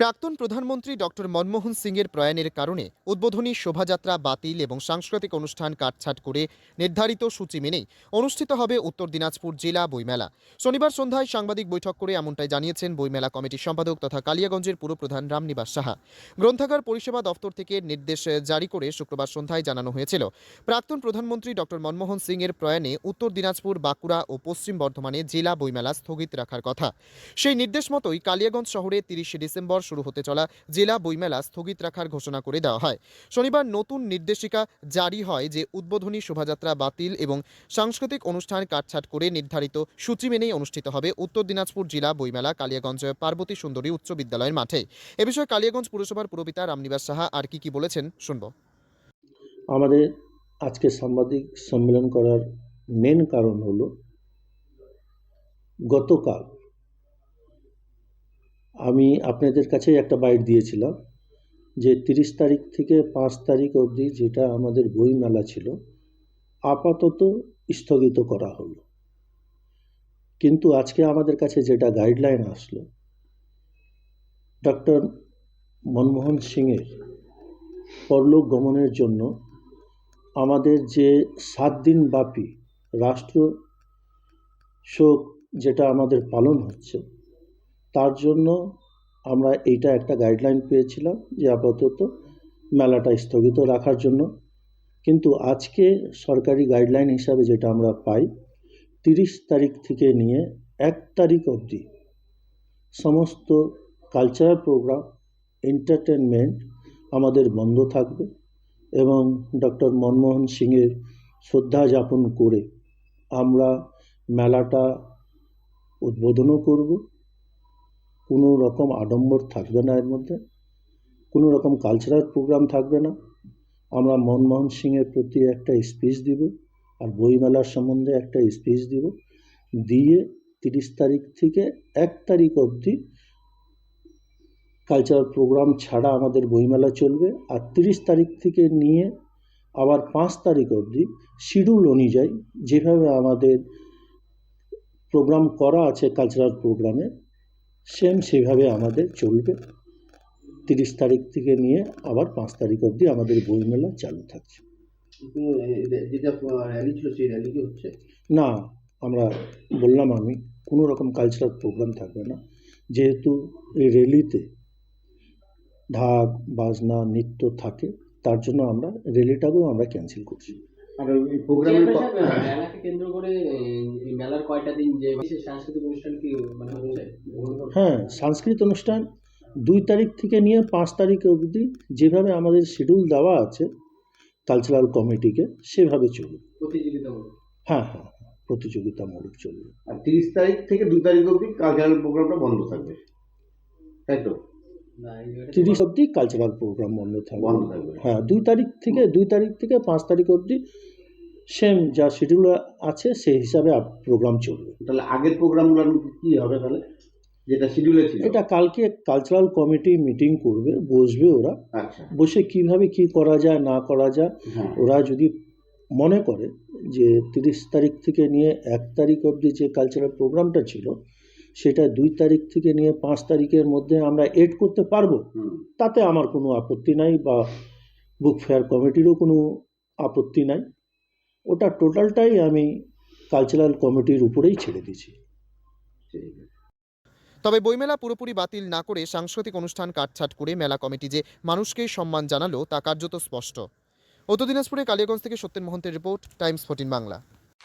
প্রাক্তন প্রধানমন্ত্রী ডক্টর মনমোহন সিংয়ের প্রয়াণের কারণে উদ্বোধনী শোভাযাত্রা বাতিল এবং সাংস্কৃতিক অনুষ্ঠান কাটছাট করে নির্ধারিত সূচি মেনেই অনুষ্ঠিত হবে উত্তর দিনাজপুর জেলা বইমেলা। শনিবার সন্ধ্যায় সাংবাদিক বৈঠক করে এমনটাই জানিয়েছেন বইমেলা কমিটির সম্পাদক তথা কালিয়াগঞ্জের পুরপ্রধান রামনিবাস সাহা। গ্রন্থাগার পরিষেবা দফতর থেকে নির্দেশ জারি করে শুক্রবার সন্ধ্যায় জানানো হয়েছিল। প্রাক্তন প্রধানমন্ত্রী ডক্টর মনমোহন সিংয়ের প্রয়াণে উত্তর দিনাজপুর, বাঁকুড়া ও পশ্চিম বর্ধমানে জেলা বইমেলা স্থগিত রাখার কথা। সেই নির্দেশ মতোই কালিয়াগঞ্জ শহরে তিরিশে ডিসেম্বর শুরু হতে চলা জেলা বইমেলা স্থগিত রাখার ঘোষণা করে দেওয়া হয়। শনিবার নতুন নির্দেশিকা জারি হয় যে উদ্বোধনী শোভাযাত্রা বাতিল এবং সাংস্কৃতিক অনুষ্ঠান কাটছাট করে নির্ধারিত সূচি মেনেই অনুষ্ঠিত হবে উত্তর দিনাজপুর জেলা বইমেলা, কালিয়াগঞ্জ, পার্বতী সুন্দরী উচ্চ বিদ্যালয়ের মাঠে। এ বিষয়ে কালিয়াগঞ্জ পুরসভার পুরপিতা রামনিবাস সাহা আর কি কি বলেছেন শুনব। আমাদের আজকে সাংবাদিক সম্মেলন করার মেন কারণ হলো গতকাল আমি আপনাদের কাছে একটা বাইট দিয়েছিলাম যে তিরিশ তারিখ থেকে পাঁচ তারিখ অবধি যেটা আমাদের বই মেলা ছিল, আপাতত স্থগিত করা হলো। কিন্তু আজকে আমাদের কাছে যেটা গাইডলাইন আসলো ডক্টর মনমোহন সিংয়ের পরলোক গমনের জন্য আমাদের যে সাত দিন ব্যাপী রাষ্ট্র শোক যেটা আমাদের পালন হচ্ছে তার জন্য আমরা এইটা একটা গাইডলাইন পেয়েছিলাম যে আপাতত মেলাটা স্থগিত রাখার জন্য। কিন্তু আজকে সরকারি গাইডলাইন হিসাবে যেটা আমরা পাই, তিরিশ তারিখ থেকে নিয়ে এক তারিখ অবধি সমস্ত কালচারাল প্রোগ্রাম এন্টারটেনমেন্ট আমাদের বন্ধ থাকবে এবং ডক্টর মনমোহন সিংয়ের শ্রদ্ধা যাপন করে আমরা মেলাটা উদ্বোধনও করব। কোনো রকম আডম্বর থাকবে না এর মধ্যে, কোনো রকম কালচারাল প্রোগ্রাম থাকবে না। আমরা মনমোহন সিংয়ের প্রতি একটা স্পিচ দিব আর বইমেলার সম্বন্ধে একটা স্পিচ দিব। দিয়ে তিরিশ তারিখ থেকে এক তারিখ অবধি কালচারাল প্রোগ্রাম ছাড়া আমাদের বইমেলা চলবে। আর তিরিশ তারিখ থেকে নিয়ে আবার পাঁচ তারিখ অবধি শিডিউল অনুযায়ী যেভাবে আমাদের প্রোগ্রাম করা আছে কালচারাল প্রোগ্রামে সেম সেভাবে আমাদের চলবে। তিরিশ তারিখ থেকে নিয়ে আবার পাঁচ তারিখ অবধি আমাদের বইমেলা চালু থাকছে। কিন্তু র্যালি ছিল র্যালি হচ্ছে? না আমরা বললাম আমি কোনো রকম কালচারাল প্রোগ্রাম থাকবে না। যেহেতু এই র্যালিতে ঢাক বাজনা নৃত্য থাকে তার জন্য আমরা র্যালিটাকেও আমরা ক্যান্সেল করছি। আর এই প্রোগ্রামের মেলাকে কেন্দ্র করে মেলার কয়টা দিন যে সাংস্কৃতিক অনুষ্ঠান কি মানে হ্যাঁ সাংস্কৃতিক অনুষ্ঠান দুই তারিখ থেকে নিয়ে পাঁচ তারিখ অবধি যেভাবে আমাদের শিডিউল দেওয়া আছে কালচারাল কমিটিকে সেভাবে চলবে। প্রতিযোগিতামূলক? হ্যাঁ হ্যাঁ হ্যাঁ, প্রতিযোগিতামূলক চলবে। আর তিরিশ তারিখ থেকে দু তারিখ অবধি কালচারাল প্রোগ্রামটা বন্ধ থাকবে। তাই তো? তিরিশ অবধি কালচারাল প্রোগ্রাম বন্ধ থাকবে। হ্যাঁ দুই তারিখ থেকে দুই তারিখ থেকে পাঁচ তারিখ অবধি সেম যা শিডিউল আছে সেই হিসাবে প্রোগ্রাম চলবে। তাহলে আগের প্রোগ্রামগুলো কি হবে তাহলে? যেটা শিডিউলে ছিল। এটা কালকে কালচারাল কমিটি মিটিং করবে বসবে ওরা। আচ্ছা। বসে কীভাবে কি করা যায় না করা যায় হ্যাঁ। ওরা যদি মনে করে যে তিরিশ তারিখ থেকে নিয়ে এক তারিখ অবধি যে কালচারাল প্রোগ্রামটা ছিল সেটা দুই তারিখ থেকে নিয়ে পাঁচ তারিখের মধ্যে আমরা এড করতে পারব। তাতে আমার কোনো আপত্তি নাই বা বুক ফেয়ার কমিটিরও কোনো আপত্তি নাই। ওটা টোটালটাই আমি কালচারাল কমিটির উপরেই ছেড়ে দিয়েছি। তবে বইমেলা পুরোপুরি বাতিল না করে সাংস্কৃতিক অনুষ্ঠান কাটছাট করে মেলা কমিটি যে মানুষকে সম্মান জানালো তা কার্যত স্পষ্ট। উত্তর দিনাজপুরে কালিয়াগঞ্জ থেকে Satyen মহন্তের report Times fourteen Bangla.